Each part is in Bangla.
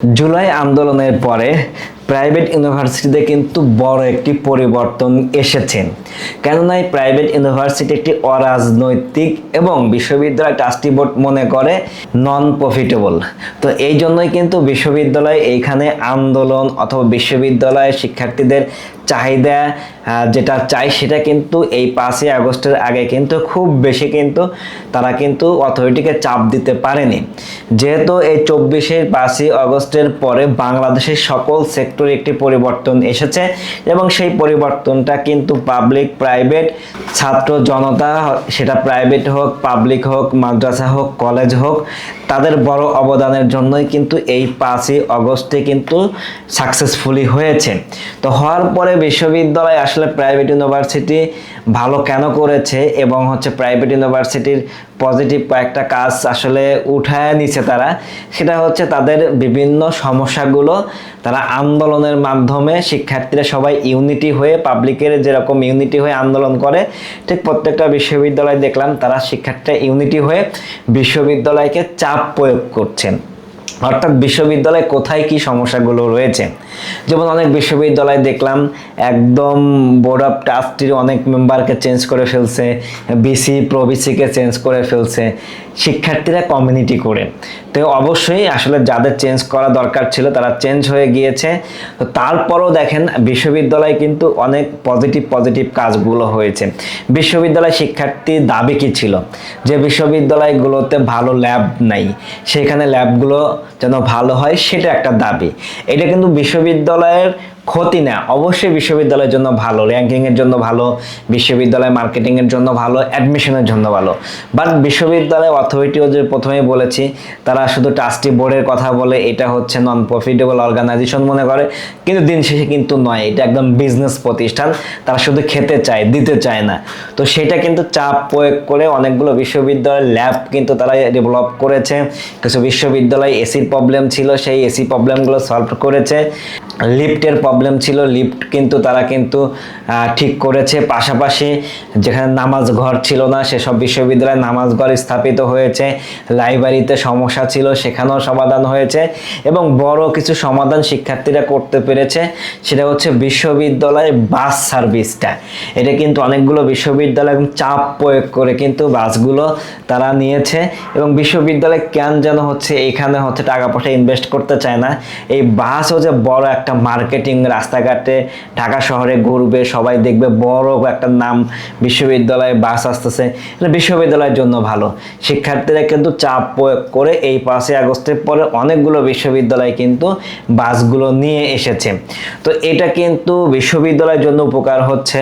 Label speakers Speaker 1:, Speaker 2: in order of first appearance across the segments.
Speaker 1: জুলাই আন্দোলনের পরে প্রাইভেট ইউনিভার্সিটিতে কিন্তু বড় একটি পরিবর্তন এসেছে। কেননা এই প্রাইভেট ইউনিভার্সিটি একটি অরাজনৈতিক এবং বিশ্ববিদ্যালয় ট্রাস্টি বোর্ড মনে করে নন প্রফিটেবল তো এই জন্যই কিন্তু বিশ্ববিদ্যালয় এইখানে আন্দোলন অথবা বিশ্ববিদ্যালয়ের শিক্ষার্থীদের চাহিদা যেটা চাই সেটা কিন্তু এই পাঁচই আগস্টের আগে কিন্তু খুব বেশি কিন্তু তারা কিন্তু অথরিটিকে চাপ দিতে পারেনি। যেহেতু এই চব্বিশে পাঁচই আগস্টের পরে বাংলাদেশের সকল সেক্টরে একটি পরিবর্তন এসেছে এবং সেই পরিবর্তনটা কিন্তু পাবলিক প্রাইভেট ছাত্র জনতা, সেটা প্রাইভেট হোক পাবলিক হোক, মাদ্রাসা হোক কলেজ হোক, তাদের বড় অবদানের জন্যই কিন্তু এই পাঁচই অগস্টে কিন্তু সাকসেসফুলি হয়েছে। তো হওয়ার পরে বিশ্ববিদ্যালয় আসলে প্রাইভেট ইউনিভার্সিটি ভালো কেন করেছে এবং হচ্ছে প্রাইভেট ইউনিভার্সিটির পজিটিভ কয়েকটা কাজ আসলে উঠায় নিছে তারা, সেটা হচ্ছে তাদের বিভিন্ন সমস্যাগুলো তারা আন্দোলনের মাধ্যমে শিক্ষার্থীরা সবাই ইউনিটি হয়ে পাবলিকের যেরকম ইউনিটি হয়ে আন্দোলন করে, ঠিক প্রত্যেকটা বিশ্ববিদ্যালয় দেখলাম তারা শিক্ষার্থীরা ইউনিটি হয়ে বিশ্ববিদ্যালয়কে চাপ প্রয়োগ করছেন। অর্থাৎ বিশ্ববিদ্যালয়ে কোথায় কি সমস্যাগুলো রয়েছে? যেমন অনেক বিশ্ববিদ্যালয়ে দেখলাম, একদম বোর্ড অফ ট্রাস্টির অনেক মেম্বারকে চেঞ্জ করে ফেলছে বিসি প্রবিসিকে চেঞ্জ করে ফেলছে। শিক্ষার্থীরা কমিউনিটি করে। তো অবশ্যই আসলে যাদের চেঞ্জ করা দরকার ছিল তারা চেঞ্জ হয়ে গিয়েছে। তো তারপরও দেখেন বিশ্ববিদ্যালয়ে কিন্তু অনেক পজিটিভ পজিটিভ কাজগুলো হয়েছে। বিশ্ববিদ্যালয় শিক্ষার্থীর দাবি কি ছিল? যে বিশ্ববিদ্যালয়গুলোতে ভালো ল্যাব নাই। সেখানে ল্যাবগুলো যেন ভালো হয়, সেটা একটা দাবি। এটা কিন্তু বিশ্ববিদ্যালয়ের ক্ষতি না। অবশ্যই বিশ্ববিদ্যালয়ের জন্য ভালো, র্যাঙ্কিংয়ের জন্য ভালো, বিশ্ববিদ্যালয় মার্কেটিংয়ের জন্য ভালো অ্যাডমিশনের জন্য ভালো। বাট বিশ্ববিদ্যালয় অথরিটিও যে প্রথমেই বলেছি, তারা শুধু ট্রাস্টি বোর্ডের কথা বলে, এটা হচ্ছে নন প্রফিটেবল অর্গানাইজেশন মনে করে। কিন্তু দিন শেষে কিন্তু নয়, এটা একদম বিজনেস প্রতিষ্ঠান, তারা শুধু খেতে চায়, দিতে চায় না। তো সেটা কিন্তু চাপ প্রয়োগ করে অনেকগুলো বিশ্ববিদ্যালয়ের ল্যাব কিন্তু তারা ডেভেলপ করেছে। কিছু বিশ্ববিদ্যালয়ে এসির প্রবলেম ছিল, সেই এসি প্রবলেমগুলো সলভ করেছে। লিফটের প্রবলেম ছিল, লিফট কিন্তু তারা কিন্তু ঠিক করেছে। পাশাপাশি যেখানে নামাজ ঘর ছিল না, সেসব বিশ্ববিদ্যালয়ে নামাজ ঘর স্থাপিত হয়েছে। লাইব্রেরিতে সমস্যা ছিল, সেখানেও সমাধান হয়েছে এবং বড় কিছু সমাধান শিক্ষার্থীরা করতে পেরেছে। সেটা হচ্ছে বিশ্ববিদ্যালয়ের বাস সার্ভিসটা। এটা কিন্তু অনেকগুলো বিশ্ববিদ্যালয় চাপ প্রয়োগ করে কিন্তু বাসগুলো তারা নিয়েছে এবং বিশ্ববিদ্যালয় কেন যেন হচ্ছে এখানে হচ্ছে টাকা পয়সা ইনভেস্ট করতে চায় না। এই বাসও যে বড় একটা মার্কেটিং রাস্তাঘাটে ঢাকা শহরে ঘুরবে, সবাই দেখবে বড় একটা নাম বিশ্ববিদ্যালয়ে বাস আসতেছে। এটা বিশ্ববিদ্যালয়ের জন্য ভালো। শিক্ষার্থীরা কিন্তু চাপ প্রয়োগ করে এই পাঁচই আগস্টের পরে অনেকগুলো বিশ্ববিদ্যালয় কিন্তু বাসগুলো নিয়ে এসেছে। তো এটা কিন্তু বিশ্ববিদ্যালয়ের জন্য উপকার হচ্ছে।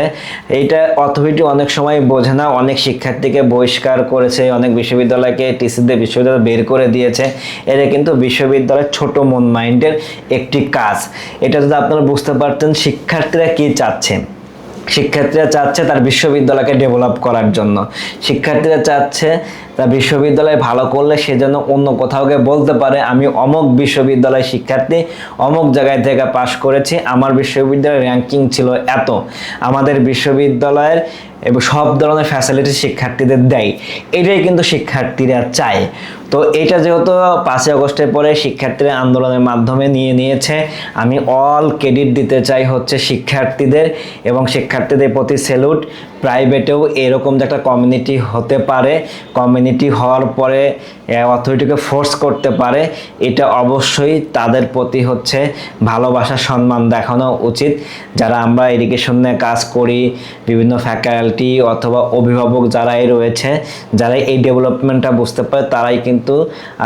Speaker 1: এইটা অথরিটি অনেক সময় বোঝে না, অনেক শিক্ষার্থীকে বহিষ্কার করেছে, অনেক বিশ্ববিদ্যালয়কে টিসিতে বিশ্ববিদ্যালয় বের করে দিয়েছে। এটা কিন্তু বিশ্ববিদ্যালয়ের ছোট মন মাইন্ডের একটি কাজ। এটা যদি আপনারা বুঝতে পারতেন, শিক্ষার্থীরা কি চাচ্ছেন? শিক্ষার্থীরা চাচ্ছে তার বিশ্ববিদ্যালয়কে ডেভেলপ করার জন্য। শিক্ষার্থীরা চাচ্ছে তার বিশ্ববিদ্যালয় ভালো করলে সে যেন অন্য কোথাও গিয়ে বলতে পারে, আমি অমুক বিশ্ববিদ্যালয় শিক্ষার্থী, অমুক জায়গায় থেকে পাশ করেছি, আমার বিশ্ববিদ্যালয়ের র্যাঙ্কিং ছিল এত। আমাদের বিশ্ববিদ্যালয়ের এবং সব ধরনের ফ্যাসিলিটি শিক্ষার্থীদের দেয়। এটাই কিন্তু শিক্ষার্থীরা চায়। তো এটা যেহেতু পাঁচই আগস্টের পরে শিক্ষার্থীরা আন্দোলনের মাধ্যমে নিয়ে নিয়েছে, আমি অল ক্রেডিট দিতে চাই হচ্ছে শিক্ষার্থীদের এবং শিক্ষার্থীদের প্রতি সেলুট প্রাইভেটেও এরকম যে একটা কমিউনিটি হতে পারে কমিউনিটি হওয়ার পরে অথরিটিকে ফোর্স করতে পারে, এটা অবশ্যই তাদের প্রতি হচ্ছে ভালোবাসা, সম্মান দেখানো উচিত। যারা আমরা এডুকেশন নিয়ে কাজ করি, বিভিন্ন ফ্যাকাল্টি অথবা অভিভাবক যারাই রয়েছে যারা এই ডেভেলপমেন্টটা বুঝতে পারে, তারাই কিন্তু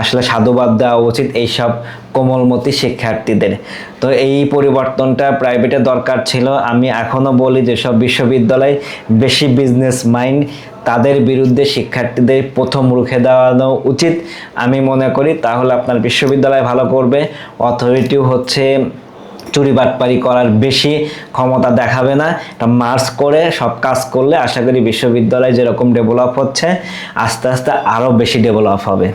Speaker 1: আসলে সাধুবাদ দেওয়া উচিত এইসব কোমলমতি শিক্ষার্থীদের। তো এই পরিবর্তনটা প্রাইভেটে দরকার ছিল। আমি এখনও বলি যেসব বিশ্ববিদ্যালয় বেশি বিজনেস মাইন্ড তাদের বিরুদ্ধে শিক্ষার্থীদের প্রথম রুখে দেওয়ানো উচিত। আমি মনে করি তাহলে আপনার বিশ্ববিদ্যালয় ভালো করবে। অথরিটিও হচ্ছে চুরি বাটপারি করার বেশি ক্ষমতা দেখাবে না। এটা মার্চ করে সব কাজ করলে আশা করি বিশ্ববিদ্যালয় যেরকম ডেভেলপ হচ্ছে, আস্তে আস্তে আরও বেশি ডেভেলপ হবে।